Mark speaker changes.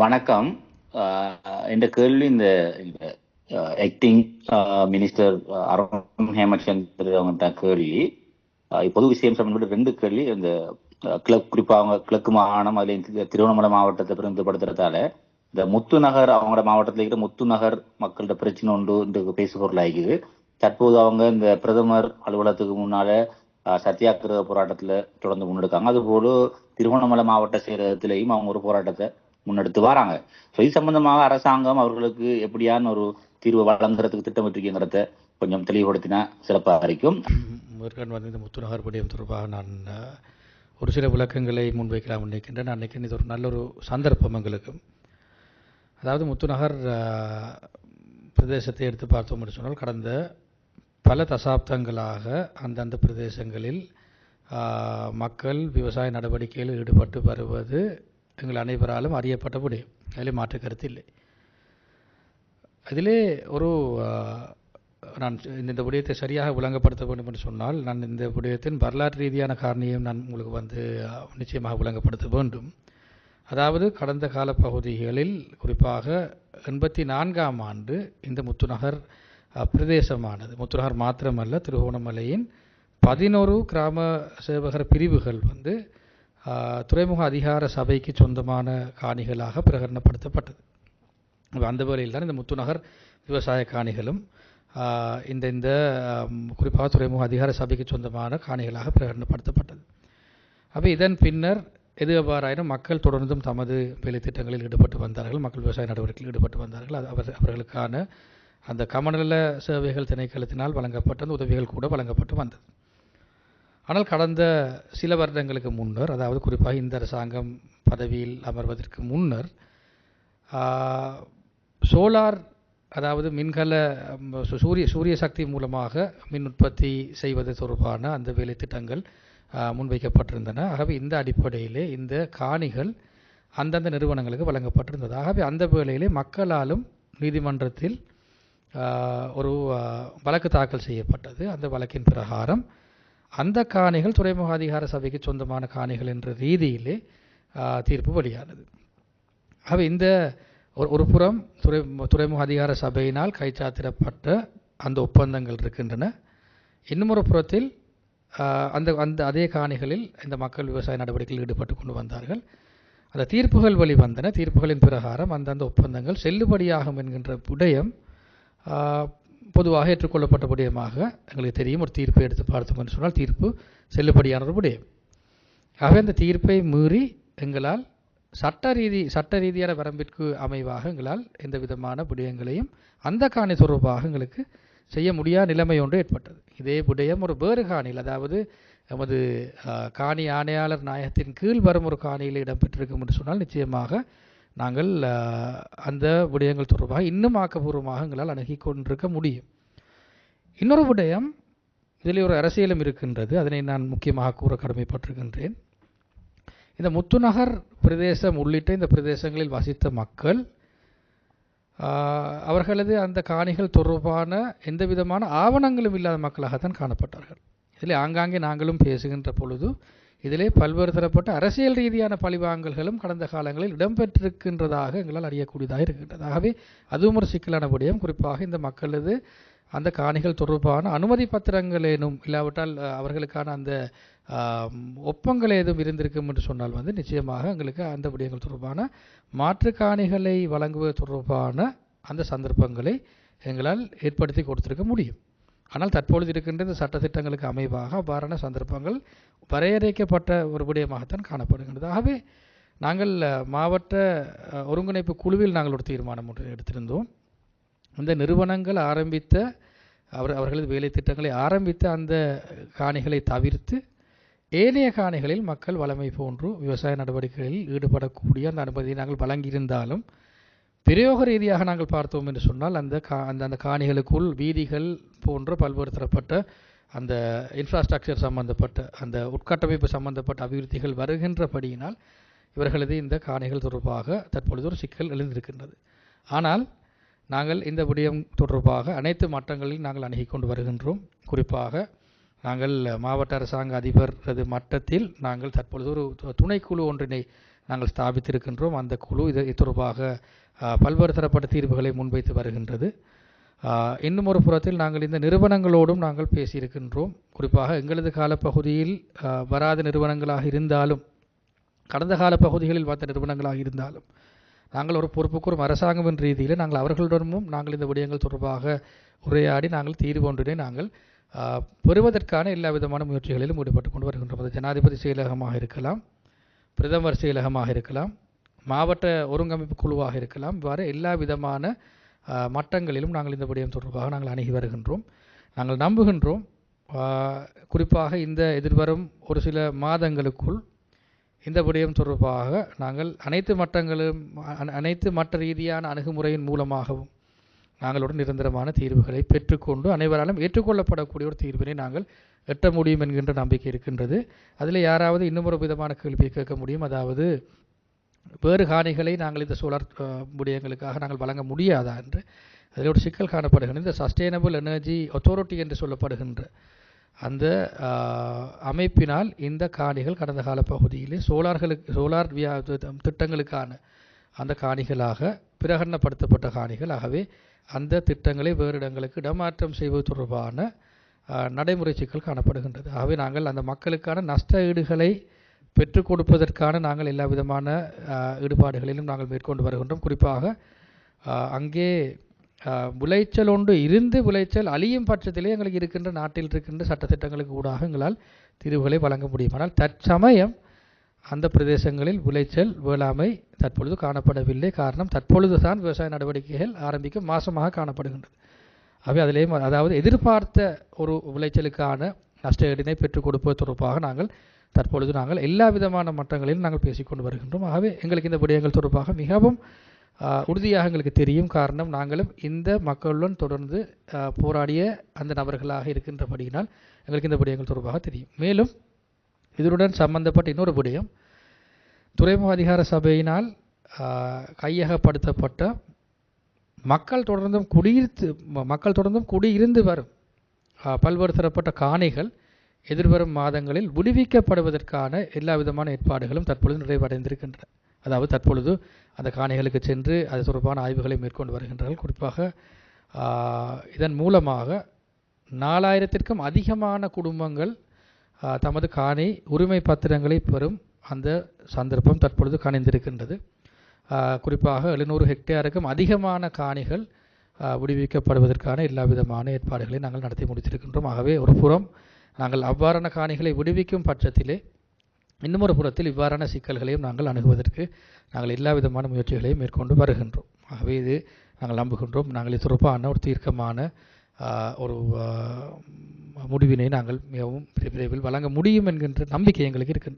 Speaker 1: வணக்கம். இந்த கேள்வி இந்த ஆக்டிங் மினிஸ்டர் அருண் ஹேமச்சந்திர சந்திர அவங்க தான் கேள்வி இப்போது பொது விஷயம் சம்பந்தப்பட்ட ரெண்டு கேள்வி. இந்த கிழக்கு குறிப்பாக அவங்க கிழக்கு மாகாணம் அதில் திருவண்ணாமலை மாவட்டத்தை பிரதிநிதிப்படுத்துறதால இந்த முத்து நகர் அவங்களோட மாவட்டத்தில் இருக்கிற முத்து நகர் மக்கள்கிட்ட பிரச்சனை உண்டு இந்த பேசுபொருள் ஆகிக்குது தற்போது அவங்க இந்த பிரதமர் அலுவலகத்துக்கு முன்னால சத்தியாகிரக போராட்டத்தில் தொடர்ந்து முன்னெடுக்காங்க. அதுபோல திருவண்ணாமலை மாவட்ட செயலகத்திலையும் அவங்க ஒரு போராட்டத்தை முன்னெடுத்து வராங்க. ஸோ இது சம்பந்தமாக அரசாங்கம் அவர்களுக்கு எப்படியான ஒரு தீர்வு வழங்குறதுக்கு திட்டமிட்டிருக்கீங்கிறத கொஞ்சம் தெளிவுபடுத்தினா சிறப்பாக இருக்கும்.
Speaker 2: முருகன் வந்து இந்த முத்துநகர் விடயம் தொடர்பாக நான் ஒரு சில விளக்கங்களை முன்வைக்கலாம் நினைக்கின்றேன். நான் நினைக்கிறேன் இது ஒரு நல்ல ஒரு சந்தர்ப்பம் எங்களுக்கு. அதாவது முத்துநகர் பிரதேசத்தை எடுத்து பார்த்தோம் என்று சொன்னால் கடந்த பல தசாப்தங்களாக அந்தந்த பிரதேசங்களில் மக்கள் விவசாய நடவடிக்கையில் ஈடுபட்டு வருவது எங்கள் அனைவராலும் அறியப்பட முடியும் அதில் மாற்று கருத்து இல்லை. அதிலே ஒரு நான் இந்த இந்த விடயத்தை சரியாக விளங்கப்படுத்த வேண்டும் என்று சொன்னால் நான் இந்த விடயத்தின் வரலாற்று ரீதியான காரணியும் நான் உங்களுக்கு வந்து நிச்சயமாக விளங்கப்படுத்த வேண்டும். அதாவது கடந்த கால பகுதிகளில் குறிப்பாக எண்பத்தி நான்காம் ஆண்டு இந்த முத்துநகர் பிரதேசமானது. முத்துநகர் மாத்திரமல்ல திருகோணமலையின் பதினோரு கிராம சேவகர் பிரிவுகள் வந்து துறைமுக அதிகார சபைக்கு சொந்தமான காணிகளாக பிரகடனப்படுத்தப்பட்டது. அந்த வகையில் தான் இந்த முத்துநகர் விவசாய காணிகளும் இந்த இந்த குறிப்பாக துறைமுக அதிகார சபைக்கு சொந்தமான காணிகளாக பிரகடனப்படுத்தப்பட்டது. அப்போ இதன் பின்னர் எது எவ்வாறாயினும் மக்கள் தொடர்ந்தும் தமது வேலை திட்டங்களில் ஈடுபட்டு வந்தார்கள் மக்கள் விவசாய நடவடிக்கையில் ஈடுபட்டு வந்தார்கள். அது அவர் அவர்களுக்கான அந்த கமநல சேவைகள் திணைக்களத்தினால் வழங்கப்பட்ட அந்த உதவிகள் கூட வழங்கப்பட்டு வந்தது. ஆனால் கடந்த சில வருடங்களுக்கு முன்னர் அதாவது குறிப்பாக இந்த அரசாங்கம் பதவியில் அமர்வதற்கு முன்னர் சோலார் அதாவது மின்கல சூரிய சூரிய சக்தி மூலமாக மின் உற்பத்தி செய்வது தொடர்பான அந்த வேலை திட்டங்கள் முன்வைக்கப்பட்டிருந்தன. ஆகவே இந்த அடிப்படையிலே இந்த காணிகள் அந்தந்த நிறுவனங்களுக்கு வழங்கப்பட்டிருந்தது. ஆகவே அந்த வேளையிலே மக்களாலும் நீதிமன்றத்தில் ஒரு வழக்கு தாக்கல் செய்யப்பட்டது. அந்த வழக்கின் பிரகாரம் அந்த காணிகள் துறைமுக அதிகார சபைக்கு சொந்தமான காணிகள் என்ற ரீதியிலே தீர்ப்பு வெளியானது. ஆக இந்த ஒரு ஒரு புறம் துறை துறைமுக அதிகார சபையினால் கைச்சாத்திடப்பட்ட அந்த ஒப்பந்தங்கள் இருக்கின்றன. இன்னும் ஒரு புறத்தில் அந்த அந்த அதே காணிகளில் இந்த மக்கள் விவசாய நடவடிக்கையில் ஈடுபட்டு கொண்டு வந்தார்கள். அந்த தீர்ப்புகள் வெளிவந்தன. தீர்ப்புகளின் பிரகாரம் அந்தந்த ஒப்பந்தங்கள் செல்லுபடியாகும் என்கின்ற விடயம் பொதுவாக ஏற்றுக்கொள்ளப்பட்டபடியமாக எங்களுக்கு தெரியும் ஒரு தீர்ப்பை எடுத்து பார்த்தோம் என்று சொன்னால் தீர்ப்பு செல்லுபடியான ஒரு ஆகவே அந்த தீர்ப்பை மீறி எங்களால் சட்ட ரீதி சட்ட ரீதியான வரம்பிற்கு அமைவாக எங்களால் எந்த விதமான விடயங்களையும் அந்த காணி தொடர்பாக எங்களுக்கு செய்ய முடியாத நிலைமை ஒன்று ஏற்பட்டது. இதே விடயம் ஒரு வேறு காணியில் அதாவது எமது காணி ஆணையாளர் நாயகத்தின் கீழ் வரும் ஒரு காணியில் இடம்பெற்றிருக்கும் என்று சொன்னால் நிச்சயமாக நாங்கள் அந்த விடயங்கள் தொடர்பாக இன்னும் ஆக்கப்பூர்வமாக எங்களால் அணுகி கொண்டிருக்க முடியும். இன்னொரு விடயம் இதில் ஒரு அரசியலும் இருக்கின்றது. அதனை நான் முக்கியமாக கூற கடமைப்பட்டிருக்கின்றேன். இந்த முத்துநகர் பிரதேசம் உள்ளிட்ட இந்த பிரதேசங்களில் வசித்த மக்கள் அவர்களது அந்த காணிகள் தொடர்பான எந்த விதமான ஆவணங்களும் இல்லாத மக்களாகத்தான் காணப்பட்டார்கள். இதில் ஆங்காங்கே நாங்களும் பேசுகின்ற பொழுது இதிலே பல்வேறு தரப்பட்ட அரசியல் ரீதியான பழிவாங்கல்களும் கடந்த காலங்களில் இடம்பெற்றிருக்கின்றதாக எங்களால் அறியக்கூடியதாக இருக்கின்றது. ஆகவே அதுவும் ஒரு சிக்கலான விடயம். குறிப்பாக இந்த மக்களது அந்த காணிகள் தொடர்பான அனுமதி பத்திரங்கள் ஏனும் இல்லாவிட்டால் அவர்களுக்கான அந்த ஒப்பங்கள் ஏதும் இருந்திருக்கும் என்று சொன்னால் வந்து நிச்சயமாக எங்களுக்கு அந்த விடயங்கள் தொடர்பான மாற்று காணிகளை வழங்குவது தொடர்பான அந்த சந்தர்ப்பங்களை எங்களால் ஏற்படுத்தி கொடுத்திருக்க முடியும். ஆனால் தற்பொழுது இருக்கின்ற இந்த சட்டத்திட்டங்களுக்கு அமைவாக அவ்வாறான சந்தர்ப்பங்கள் வரையறைக்கப்பட்ட ஒரு விடயமாகத்தான் காணப்படுகின்றது. ஆகவே நாங்கள் மாவட்ட ஒருங்கிணைப்பு குழுவில் நாங்கள் ஒரு தீர்மானம் ஒன்று எடுத்திருந்தோம். இந்த நிறுவனங்கள் ஆரம்பித்த அவர் அவர்களது வேலை திட்டங்களை ஆரம்பித்த அந்த காணிகளை தவிர்த்து ஏனைய காணிகளில் மக்கள் வளமை போன்று விவசாய நடவடிக்கைகளில் ஈடுபடக்கூடிய அந்த அனுமதியை நாங்கள் வழங்கியிருந்தாலும் பிரயோக ரீதியாக நாங்கள் பார்த்தோம் என்று சொன்னால் அந்த கா அந்த அந்த காணிகளுக்குள் வீதிகள் போன்ற பல்வேறு தரப்பட்ட அந்த இன்ஃப்ராஸ்ட்ரக்சர் சம்பந்தப்பட்ட அந்த உட்கட்டமைப்பு சம்பந்தப்பட்ட அபிவிருத்திகள் வருகின்றபடியினால் இவர்களது இந்த காணிகள் தொடர்பாக தற்பொழுது ஒரு சிக்கல் எழுந்திருக்கின்றது. ஆனால் நாங்கள் இந்த விடயம் தொடர்பாக அனைத்து மட்டங்களில் நாங்கள் அணுகி கொண்டு வருகின்றோம். குறிப்பாக நாங்கள் மாவட்ட அரசாங்க அதிபரது மட்டத்தில் நாங்கள் தற்பொழுது ஒரு துணைக்குழு ஒன்றினை நாங்கள் ஸ்தாபித்திருக்கின்றோம். அந்த குழு இது தொடர்பாக பல்வேறு தரப்பட்ட தீர்வுகளை முன்வைத்து வருகின்றது. இன்னும் ஒரு புறத்தில் நாங்கள் இந்த நிறுவனங்களோடும் நாங்கள் பேசியிருக்கின்றோம். குறிப்பாக எங்களது காலப்பகுதியில் வராத நிறுவனங்களாக இருந்தாலும் கடந்த கால பகுதிகளில் பார்த்த நிறுவனங்களாக இருந்தாலும் நாங்கள் ஒரு பொறுப்புக்கூறும் அரசாங்கம் என்ற ரீதியில் நாங்கள் அவர்களுடனும் நாங்கள் இந்த விடயங்கள் தொடர்பாக உரையாடி நாங்கள் தீர்வு ஒன்றினை நாங்கள் பெறுவதற்கான எல்லா விதமான முயற்சிகளிலும் ஈடுபட்டு கொண்டு வருகின்றோம். அது ஜனாதிபதி செயலகமாக இருக்கலாம். பிரதமர் செயலகமாக இருக்கலாம் மாவட்ட ஒருங்கமைப்பு குழுவாக இருக்கலாம் இவ்வாறு எல்லா விதமான மட்டங்களிலும் நாங்கள் இந்த விடயம் தொடர்பாக நாங்கள் அணுகி வருகின்றோம். நாங்கள் நம்புகின்றோம். குறிப்பாக இந்த எதிர்வரும் ஒரு சில மாதங்களுக்குள் இந்த விடயம் தொடர்பாக நாங்கள் அனைத்து மட்டங்களும் அனைத்து மட்ட ரீதியான அணுகுமுறையின் மூலமாகவும் நாங்களுடன் நிரந்தரமான தீர்வுகளை பெற்றுக்கொண்டு அனைவராலும் ஏற்றுக்கொள்ளப்படக்கூடிய ஒரு தீர்வினை நாங்கள் எட்ட முடியும் என்கின்ற நம்பிக்கை இருக்கின்றது. அதில் யாராவது இன்னும் ஒரு விதமான கேள்வியை கேட்க முடியும்? அதாவது வேறு காணிகளை நாங்கள் இந்த சோலார் விடயங்களுக்காக நாங்கள் வழங்க முடியாதா என்று? அதில் ஒரு சிக்கல் காணப்படுகின்ற இந்த சஸ்டைனபிள் எனர்ஜி அத்தாரிட்டி என்று சொல்லப்படுகின்ற அந்த அமைப்பினால் இந்த காணிகள் கடந்த கால பகுதியிலே சோலார்களுக்கு சோலார் வியா திட்டங்களுக்கான அந்த காணிகளாக பிரகடனப்படுத்தப்பட்ட காணிகள் ஆகவே அந்த திட்டங்களை வேறு இடங்களுக்கு இடமாற்றம் செய்வது தொடர்பான நடைமுறை சிக்கல் காணப்படுகின்றது. ஆகவே நாங்கள் அந்த மக்களுக்கான நஷ்ட ஈடுகளை பெற்றுக் கொடுப்பதற்கான நாங்கள் எல்லா விதமான ஈடுபாடுகளிலும் நாங்கள் மேற்கொண்டு வருகின்றோம். குறிப்பாக அங்கே விளைச்சல் ஒன்று இருந்து விளைச்சல் அழியும் பட்சத்திலே எங்களுக்கு இருக்கின்ற நாட்டில் இருக்கின்ற சட்டத்திட்டங்களுக்கு ஊடாக எங்களால் தீர்வுகளை வழங்க முடியும். ஆனால் தற்சமயம் அந்த பிரதேசங்களில் விளைச்சல் வேளாண்மை தற்பொழுது காணப்படவில்லை. காரணம் தற்பொழுது தான் விவசாய நடவடிக்கைகள் ஆரம்பிக்கும் மாசமாக காணப்படுகின்றது. அவை அதிலேயும் அதாவது எதிர்பார்த்த ஒரு விளைச்சலுக்கான நஷ்ட ஈடினை பெற்றுக் கொடுப்பது தொடர்பாக நாங்கள் தற்பொழுது நாங்கள் எல்லா விதமான மட்டங்களிலும் நாங்கள் பேசிக்கொண்டு வருகின்றோம். ஆகவே எங்களுக்கு இந்த விடயங்கள் தொடர்பாக மிகவும் உறுதியாக எங்களுக்கு தெரியும். காரணம் நாங்களும் இந்த மக்களுடன் தொடர்ந்து போராடிய அந்த நபர்களாக இருக்கின்றபடியினால் எங்களுக்கு இந்த விடயங்கள் தொடர்பாக தெரியும். மேலும் இதனுடன் சம்பந்தப்பட்ட இன்னொரு விடயம். துறைமுக அதிகார சபையினால் கையகப்படுத்தப்பட்ட மக்கள் தொடர்ந்தும் குடியிருந்து மக்கள் தொடர்ந்தும் குடியிருந்து வரும் பல்வேறு தரப்பட்ட காணிகள் எதிர்வரும் மாதங்களில் விடுவிக்கப்படுவதற்கான எல்லா விதமான ஏற்பாடுகளும் தற்பொழுது நிறைவடைந்திருக்கின்றன. அதாவது தற்பொழுது அந்த காணிகளுக்கு சென்று அது தொடர்பான ஆய்வுகளை மேற்கொண்டு வருகின்றார்கள். குறிப்பாக இதன் மூலமாக நாலாயிரத்திற்கும் அதிகமான குடும்பங்கள் தமது காணி உரிமை பத்திரங்களை பெறும் அந்த சந்தர்ப்பம் தற்பொழுது கணிந்திருக்கின்றது. குறிப்பாக எழுநூறு ஹெக்டேருக்கும் அதிகமான காணிகள் விடுவிக்கப்படுவதற்கான எல்லா விதமான ஏற்பாடுகளை நாங்கள் நடத்தி முடித்திருக்கின்றோம். ஆகவே ஒரு புறம் நாங்கள் அவ்வாறான காணிகளை விடுவிக்கும் பட்சத்திலே இன்னும் புறத்தில் இவ்வாறான சிக்கல்களையும் நாங்கள் அணுகுவதற்கு நாங்கள் எல்லா விதமான முயற்சிகளையும் மேற்கொண்டு வருகின்றோம். ஆகவே இது நாங்கள் நம்புகின்றோம். நாங்கள் இது ஒரு தீர்க்கமான ஒரு முடிவினை நாங்கள் மிகவும் விரைவில் வழங்க முடியும் என்கின்ற நம்பிக்கை எங்களுக்கு இருக்கின்றது.